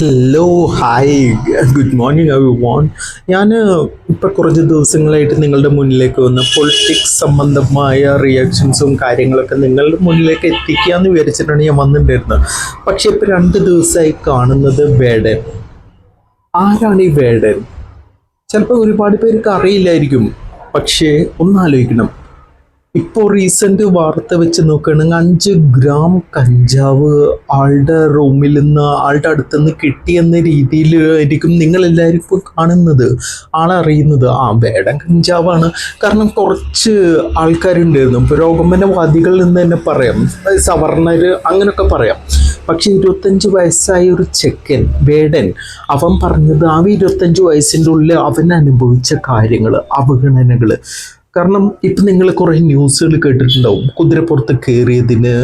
Hello hi good morning I won ഞാൻ ഇപ്പോൾ കുറച്ച് ദിവസങ്ങളായിട്ട് നിങ്ങളുടെ മുന്നിലേക്ക് വന്ന പൊളിറ്റിക്സ് സംബന്ധമായ റിയാക്ഷൻസും കാര്യങ്ങളൊക്കെ നിങ്ങളുടെ മുന്നിലേക്ക് എത്തിക്കുക എന്ന് വിചാരിച്ചിട്ടാണ് ഞാൻ വന്നിട്ടുണ്ടായിരുന്നത്. പക്ഷേ ഇപ്പോൾ രണ്ട് ദിവസമായി കാണുന്നത് വേടൻ. ആരാണ് ഈ വേടൻ? ചിലപ്പോൾ ഒരുപാട് പേർക്ക് അറിയില്ലായിരിക്കും. പക്ഷേ ഒന്നാലോചിക്കണം ഇപ്പോൾ റീസെന്റ് വാർത്ത വെച്ച് നോക്കുകയാണെങ്കിൽ അഞ്ച് ഗ്രാം കഞ്ചാവ് ആളുടെ റൂമിൽ നിന്ന് ആളുടെ അടുത്ത് നിന്ന് കിട്ടിയെന്ന രീതിയിൽ ആയിരിക്കും നിങ്ങളെല്ലാവരും ഇപ്പോൾ കാണുന്നത്. ആളറിയുന്നത് ആ വേടം കഞ്ചാവാണ്. കാരണം കുറച്ച് ആൾക്കാരുണ്ടായിരുന്നു. പുരോഗമനവാദികളിൽ നിന്ന് തന്നെ പറയാം. സവർണർ അങ്ങനെയൊക്കെ പറയാം. പക്ഷേ ഇരുപത്തഞ്ച് വയസ്സായ ഒരു ചെക്കൻ വേടൻ അവൻ പറഞ്ഞത് ആ ഇരുപത്തഞ്ച് വയസ്സിന്റെ ഉള്ളിൽ അവൻ അനുഭവിച്ച കാര്യങ്ങൾ അവഗണനകൾ കാരണം ഇപ്പം നിങ്ങൾ കുറേ ന്യൂസുകൾ കേട്ടിട്ടുണ്ടാവും. കുതിരപ്പുറത്ത് കയറിയതിന്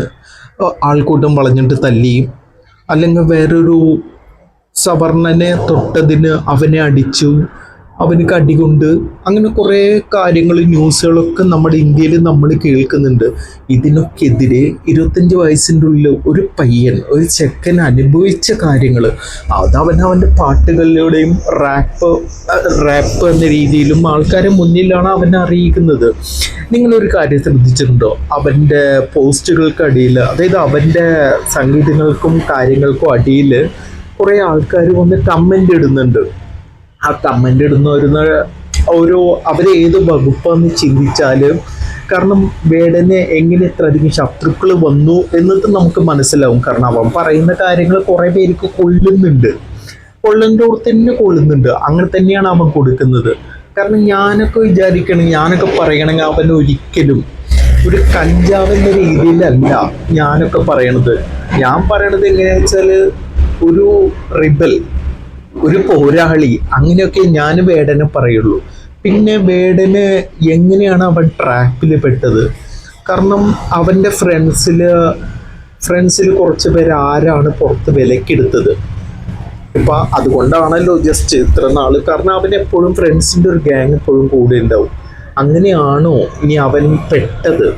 ആൾക്കൂട്ടം വളഞ്ഞിട്ട് തല്ലി. അല്ലെങ്കിൽ വേറൊരു സവർണനെ തൊട്ടതിന് അവനെ അടിച്ചു അവന് കടികൊണ്ട് അങ്ങനെ കുറേ കാര്യങ്ങൾ ന്യൂസുകളൊക്കെ നമ്മുടെ ഇന്ത്യയിൽ നമ്മൾ കേൾക്കുന്നുണ്ട്. ഇതിനൊക്കെതിരെ ഇരുപത്തഞ്ച് വയസ്സിന്റെ ഉള്ളിൽ ഒരു പയ്യൻ ഒരു ചെക്കൻ അനുഭവിച്ച കാര്യങ്ങൾ അത് അവൻ അവന്റെ പാട്ടുകളിലൂടെയും റാപ്പ് റാപ്പ് എന്ന രീതിയിലും ആൾക്കാരെ മുന്നിലാണ് അവനെ അറിയിക്കുന്നത്. നിങ്ങളൊരു കാര്യം ശ്രദ്ധിച്ചിട്ടുണ്ടോ? അവന്റെ പോസ്റ്റുകൾക്കടിയിൽ അതായത് അവന്റെ സംഗീതങ്ങൾക്കും കാര്യങ്ങൾക്കും അടിയിൽ കുറേ ആൾക്കാർ വന്ന് കമന്റ് ഇടുന്നുണ്ട്. ആ കമന്റ് വരുന്ന ഓരോ അവരെ ഏത് വകുപ്പാന്ന് ചിന്തിച്ചാലും കാരണം വേടനെ എങ്ങനെ ഇത്ര അധികം ശത്രുക്കൾ വന്നു എന്നത് നമുക്ക് മനസ്സിലാവും. കാരണം അവൻ പറയുന്ന കാര്യങ്ങൾ കുറേ പേർക്ക് കൊള്ളുന്നുണ്ട്. കൊള്ളുന്നോടത്ത് തന്നെ കൊള്ളുന്നുണ്ട്. അങ്ങനെ തന്നെയാണ് അവൻ കൊടുക്കുന്നത്. കാരണം ഞാനൊക്കെ വിചാരിക്കണം ഞാനൊക്കെ പറയണമെങ്കിൽ അവൻ ഒരിക്കലും ഒരു കഞ്ചാവ് എന്ന രീതിയിലല്ല ഞാനൊക്കെ പറയണത്. ഞാൻ പറയണത് എങ്ങനെയാണെന്ന് വെച്ചാൽ ഒരു റിബൽ ഒരു പോരാളി അങ്ങനെയൊക്കെ ഞാൻ വേടനെ പറയുള്ളൂ. പിന്നെ വേടന് എങ്ങനെയാണ് അവൻ ട്രാപ്പിൽ പെട്ടത്? കാരണം അവന്റെ ഫ്രണ്ട്സിൽ ഫ്രണ്ട്സിൽ കുറച്ച് പേര് ആരാണ് പുറത്ത് വിലക്കെടുത്തത്? ഇപ്പം അതുകൊണ്ടാണല്ലോ ജസ്റ്റ് ഇത്ര നാൾ കാരണം അവൻ എപ്പോഴും ഫ്രണ്ട്സിന്റെ ഒരു ഗ്യാങ് എപ്പോഴും കൂടെ ഉണ്ടാവും. അങ്ങനെയാണോ ഇനി അവൻ പെട്ടത്?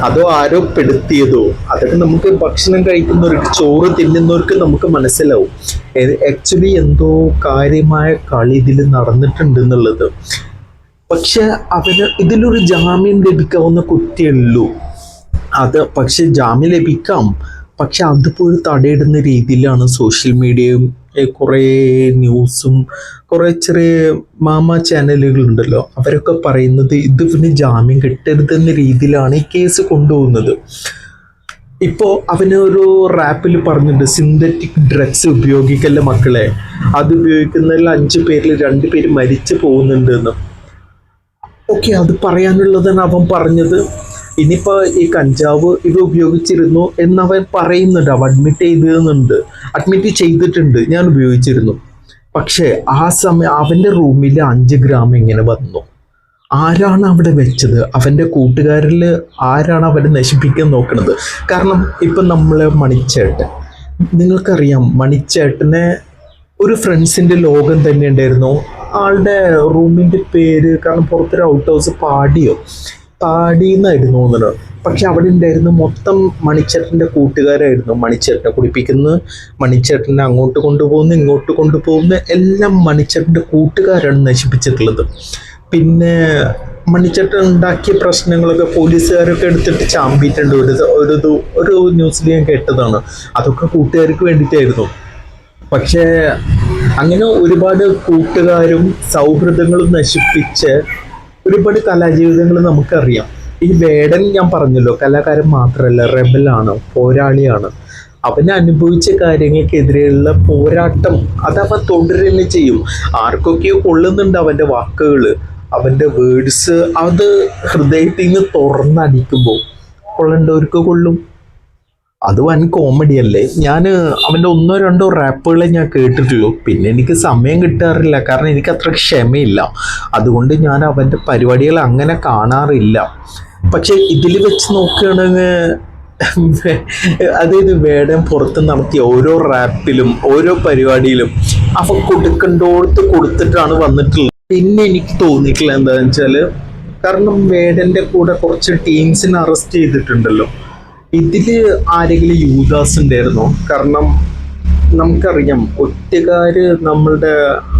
അതോ ആരോ പെടുത്തിയതോ? അതൊക്കെ നമുക്ക് ഭക്ഷണം കഴിക്കുന്നവർക്ക് ചോറ് തിന്നുന്നവർക്ക് നമുക്ക് മനസ്സിലാവും. ആക്ച്വലി എന്തോ കാര്യമായ കളി ഇതിൽ നടന്നിട്ടുണ്ട് എന്നുള്ളത്. പക്ഷെ അവന് ഇതിലൊരു ജാമ്യം ലഭിക്കാവുന്ന കുറ്റിയുള്ളൂ അത് പക്ഷെ ജാമ്യം ലഭിക്കാം. പക്ഷെ അതിപ്പോൾ തടയിടുന്ന രീതിയിലാണ് സോഷ്യൽ മീഡിയയും കുറേ ന്യൂസും കുറേ ചെറിയ മാമ ചാനലുകളുണ്ടല്ലോ. അവരൊക്കെ പറയുന്നത് ഇത് പിന്നെ ജാമ്യം കിട്ടരുതെന്ന രീതിയിലാണ് ഈ കേസ് കൊണ്ടുപോകുന്നത്. ഇപ്പോൾ അവന് ഒരു റാപ്പിൽ പറഞ്ഞിട്ടുണ്ട് സിന്തറ്റിക് ഡ്രഗ്സ് ഉപയോഗിക്കല്ല മക്കളെ. അത് ഉപയോഗിക്കുന്നതിൽ അഞ്ച് പേരിൽ രണ്ട് പേര് മരിച്ചു പോകുന്നുണ്ട് എന്ന് ഓക്കെ അത് പറയാനുള്ളതാണ് അവൻ പറഞ്ഞത്. ഇനിയിപ്പോൾ ഈ കഞ്ചാവ് ഇത് ഉപയോഗിച്ചിരുന്നു എന്നവൻ പറയുന്നുണ്ട്. അവ അഡ്മിറ്റ് ചെയ്തിരുന്നുണ്ട്. അഡ്മിറ്റ് ചെയ്തിട്ടുണ്ട്. ഞാൻ ഉപയോഗിച്ചിരുന്നു. പക്ഷേ ആ സമയം അവന്റെ റൂമിൽ അഞ്ച് ഗ്രാം ഇങ്ങനെ വന്നു. ആരാണ് അവിടെ വെച്ചത്? അവന്റെ കൂട്ടുകാരിൽ ആരാണ് അവരെ നശിപ്പിക്കാൻ നോക്കുന്നത് കാരണം ഇപ്പം നമ്മൾ മണിച്ചേട്ടൻ. നിങ്ങൾക്കറിയാം മണിച്ചേട്ടനെ ഒരു ഫ്രണ്ട്സിന്റെ ലോകം തന്നെ ഉണ്ടായിരുന്നു. ആളുടെ റൂമിന്റെ പേര് കാരണം പുറത്തൊരു ഔട്ട് ഹൗസ് പാടിയോ? പാടി എന്നായിരുന്നു തോന്നുന്നത് പക്ഷെ അവിടെ ഉണ്ടായിരുന്ന മൊത്തം മണിച്ചേട്ടന്റെ കൂട്ടുകാരായിരുന്നു. മണിച്ചേട്ടനെ കുടിപ്പിക്കുന്നത് മണിച്ചേട്ടനെ അങ്ങോട്ട് കൊണ്ടുപോകുന്നു ഇങ്ങോട്ട് കൊണ്ടുപോകുന്നു എല്ലാം മണിച്ചേട്ടന്റെ കൂട്ടുകാരാണ് നശിപ്പിച്ചിട്ടുള്ളത്. പിന്നെ മണിച്ചേട്ടൻ ഉണ്ടാക്കിയ പ്രശ്നങ്ങളൊക്കെ പോലീസുകാരൊക്കെ എടുത്തിട്ട് ചാമ്പിയിട്ടുണ്ട്. ഒരു ഒരു ഒരു ന്യൂസിൽ ഞാൻ കേട്ടതാണ്. അതൊക്കെ കൂട്ടുകാർക്ക് വേണ്ടിയിട്ടായിരുന്നു. പക്ഷേ അങ്ങനെ ഒരുപാട് കൂട്ടുകാരും സൗഹൃദങ്ങളും നശിപ്പിച്ച് ഒരുപാട് കലാജീവിതങ്ങൾ നമുക്കറിയാം. ഈ വേടൻ ഞാൻ പറഞ്ഞല്ലോ കലാകാരൻ മാത്രമല്ല റെബലാണ് പോരാളിയാണ്. അവന് അനുഭവിച്ച കാര്യങ്ങൾക്കെതിരെയുള്ള പോരാട്ടം അത് അവൻ തുടരുകയും ചെയ്യും. ആർക്കൊക്കെയോ കൊള്ളുന്നുണ്ട് അവന്റെ വാക്കുകൾ അവന്റെ വേർഡ്സ് അത് ഹൃദയത്തിൽ നിന്ന് തുറന്നടിക്കുമ്പോൾ കൊള്ളേണ്ടവർക്ക് കൊള്ളും. അത് വൻ കോമഡി അല്ലേ? ഞാൻ അവന്റെ ഒന്നോ രണ്ടോ റാപ്പുകളെ ഞാൻ കേട്ടിട്ടുള്ളൂ. പിന്നെ എനിക്ക് സമയം കിട്ടാറില്ല. കാരണം എനിക്ക് അത്ര ക്ഷമയില്ല. അതുകൊണ്ട് ഞാൻ അവന്റെ പരിപാടികൾ അങ്ങനെ കാണാറില്ല. പക്ഷെ ഇതിൽ വെച്ച് നോക്കുകയാണെങ്കിൽ അതായത് വേടം പുറത്ത് നടത്തിയ ഓരോ റാപ്പിലും ഓരോ പരിപാടിയിലും അവ കൊടുക്കണ്ടോടത്ത് കൊടുത്തിട്ടാണ് വന്നിട്ടുള്ളത്. പിന്നെ എനിക്ക് തോന്നിയിട്ടില്ല എന്താണെന്ന് വെച്ചാൽ കാരണം വേടന്റെ കൂടെ കുറച്ച് ടീംസിനെ അറസ്റ്റ് ചെയ്തിട്ടുണ്ടല്ലോ. ഇതിൽ ആരെങ്കിലും യൂദാസ് ഉണ്ടായിരുന്നോ കാരണം നമുക്കറിയാം ഒറ്റക്കാര് നമ്മളുടെ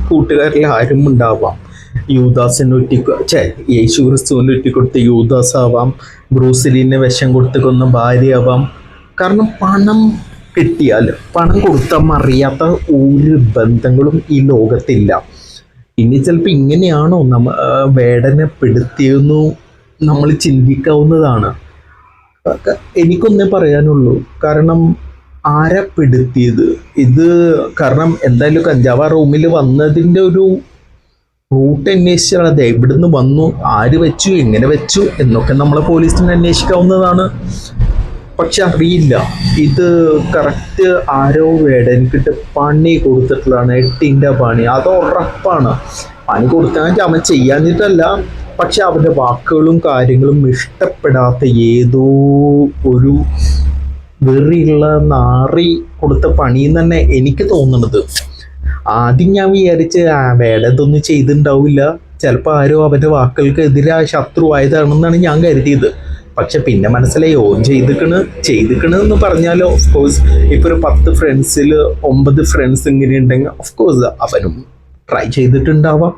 കൂട്ടുകാരിൽ ആരും ഉണ്ടാവാം യൂദാസിന് ഒറ്റ ചേ യേശു ക്രിസ്തുവിന് ഒറ്റിക്കൊടുത്ത യൂദാസ് ആവാം. ബ്രൂസിലിനെ വിഷം കൊടുത്ത് കൊന്ന ഭാര്യ ആവാം കാരണം പണം കിട്ടിയാൽ പണം കൊടുത്താൽ അറിയാത്ത ഒരു ബന്ധങ്ങളും ഈ ലോകത്തില്ല. ഇനി ചിലപ്പോൾ ഇങ്ങനെയാണോ നമ്മ വേടനെ പെടുത്തിയെന്നു നമ്മൾ ചിന്തിക്കാവുന്നതാണ്. എനിക്കൊന്നേ പറയാനുള്ളൂ. കാരണം ആരാ പെടുത്തിയത്? ഇത് കാരണം എന്തായാലും കഞ്ചാവ് റൂമിൽ വന്നതിന്റെ ഒരു റൂട്ട് അന്വേഷിച്ചാൽ അത് എവിടുന്ന് വന്നു? ആര് വെച്ചു? എങ്ങനെ വെച്ചു? എന്നൊക്കെ നമ്മളെ പോലീസിന് അന്വേഷിക്കാവുന്നതാണ്. പക്ഷെ അറിയില്ല. ഇത് കറക്റ്റ് ആരോ വേടനിക്കിട്ട് പണി കൊടുത്തിട്ടുള്ളതാണ്. എട്ടിന്റെ പണി. അത് ഉറപ്പാണ്. പണി കൊടുക്കാൻ അവൻ ചെയ്യാഞ്ഞിട്ടല്ല. പക്ഷെ അവന്റെ വാക്കുകളും കാര്യങ്ങളും ഇഷ്ടപ്പെടാത്ത ഏതോ ഒരു വെറിയുള്ള നാറി കൊടുത്ത പണി തന്നെ എനിക്ക് തോന്നുന്നത് ആദ്യം ഞാൻ വിചാരിച്ച് വേട ഇതൊന്നും ചെയ്തിട്ടുണ്ടാവില്ല ചിലപ്പോൾ ആരോ അവന്റെ വാക്കുകൾക്ക് എതിരെ ശത്രു ആയതാണെന്നാണ് ഞാൻ കരുതിയത്. പക്ഷെ പിന്നെ മനസ്സിലായി ഓൻ ചെയ്തിക്കണ് ചെയ്തിക്കണ് എന്ന് പറഞ്ഞാലോ ഓഫ് കോഴ്സ് ഇപ്പോൾ ഒരു പത്ത് ഫ്രണ്ട്സിൽ ഒമ്പത് ഫ്രണ്ട്സ് ഇങ്ങനെ ഉണ്ടെങ്കിൽ ഓഫ് കോഴ്സ് അവനും ട്രൈ ചെയ്തിട്ടുണ്ടാവാം.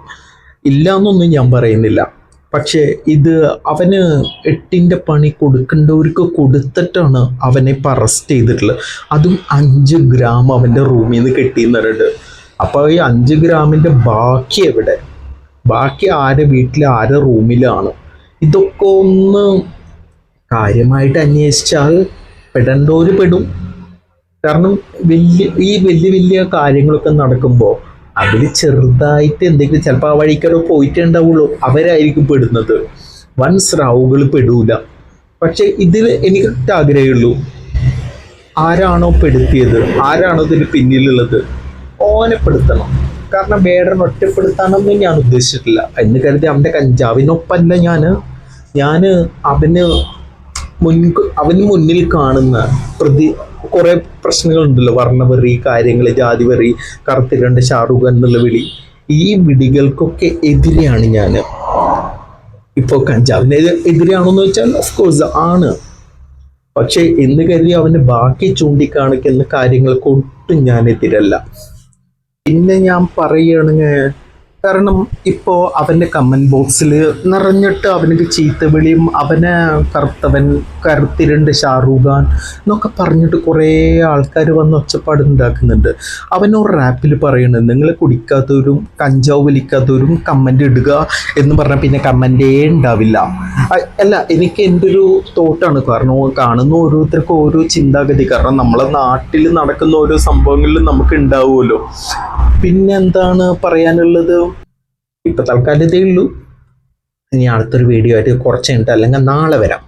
ഇല്ല എന്നൊന്നും ഞാൻ പറയുന്നില്ല. പക്ഷേ ഇത് അവന് എട്ടിന്റെ പണി കൊടുക്കേണ്ടവർക്ക് കൊടുത്തിട്ടാണ് അവനെ ഇപ്പം അറസ്റ്റ് ചെയ്തിട്ടുള്ളത്. അതും അഞ്ച് ഗ്രാം അവന്റെ റൂമിൽ നിന്ന് കെട്ടിയെന്നിട്ട് അപ്പോൾ ഈ അഞ്ച് ഗ്രാമിന്റെ ബാക്കി എവിടെ? ബാക്കി ആരെ വീട്ടിൽ ആരെ റൂമിലാണ്? ഇതൊക്കെ ഒന്ന് കാര്യമായിട്ട് അന്വേഷിച്ചാൽ പെടേണ്ടവർ പെടും. കാരണം വലിയ ഈ വലിയ വലിയ കാര്യങ്ങളൊക്കെ നടക്കുമ്പോൾ അതിൽ ചെറുതായിട്ട് എന്തെങ്കിലും ചിലപ്പോൾ ആ വഴിക്കാരോ പോയിട്ടുണ്ടാവുള്ളൂ. അവരായിരിക്കും പെടുന്നത്. വൻ സ്രാവുകൾ പെടൂല. പക്ഷെ ഇതിൽ എനിക്ക് ആഗ്രഹമുള്ളൂ ആരാണോ പെടുത്തിയത്? ആരാണോ ഇതിന് പിന്നിലുള്ളത്? ഓനെ പെടുത്തണം. കാരണം വേറെ ഒറ്റപ്പെടുത്താനൊന്നും ഞാൻ ഉദ്ദേശിച്ചിട്ടില്ല. എന്ന് കരുതി അവന്റെ കഞ്ചാവിനൊപ്പമല്ല ഞാൻ ഞാൻ അവന് മുൻ അവന് മുന്നിൽ കാണുന്ന പ്രതി കുറെ പ്രശ്നങ്ങളുണ്ടല്ലോ. വർണവെറി കാര്യങ്ങൾ ജാതിവെറി കറുത്തിരണ്ട് ഷാറുഖ് എന്നുള്ള വിളി. ഈ വിളികൾക്കൊക്കെ എതിരെയാണ് ഞാൻ ഇപ്പോൾ കഞ്ചാവിന് എതിരെയാണെന്ന് വെച്ചാൽ ഓഫ് കോഴ്സ് ആണ്. പക്ഷേ എന്ന് കരുതി അവന് ബാക്കി ചൂണ്ടിക്കാണിക്കുന്ന കാര്യങ്ങൾക്ക് ഒട്ടും ഞാൻ എതിരല്ല. പിന്നെ ഞാൻ പറയുകയാണെങ്കിൽ കാരണം ഇപ്പോൾ അവന്റെ കമന്റ് ബോക്സിൽ നിറഞ്ഞിട്ട് അവനക്ക് ചീത്തവിളിയും അവനെ കറുത്തവൻ കറുത്തിരണ്ട് ഷാറൂഖ് ഖാൻ എന്നൊക്കെ പറഞ്ഞിട്ട് കുറേ ആൾക്കാർ വന്ന് ഒച്ചപ്പാട് ഉണ്ടാക്കുന്നുണ്ട്. അവനൊരു റാപ്പിൽ പറയുന്നത് നിങ്ങൾ കുടിക്കാത്തവരും കഞ്ചാവ് വലിക്കാത്തവരും കമന്റ് ഇടുക എന്ന് പറഞ്ഞാൽ പിന്നെ കമന്റേ ഉണ്ടാവില്ല. അല്ല എനിക്ക് എന്റെ ഒരു തോട്ടാണ് കാരണം കാണുന്ന ഓരോരുത്തർക്കും ഓരോ ചിന്താഗതി. കാരണം നമ്മളെ നാട്ടിൽ നടക്കുന്ന ഓരോ സംഭവങ്ങളിലും നമുക്ക് ഉണ്ടാവുമല്ലോ. പിന്നെന്താണ് പറയാനുള്ളത്? ഇപ്പൊ തൽക്കാലത്തേ ഉള്ളൂ. ഇനി അടുത്തൊരു വീഡിയോ ആയിട്ട് കുറച്ച് കഴിഞ്ഞിട്ട് അല്ലെങ്കിൽ നാളെ വരാം.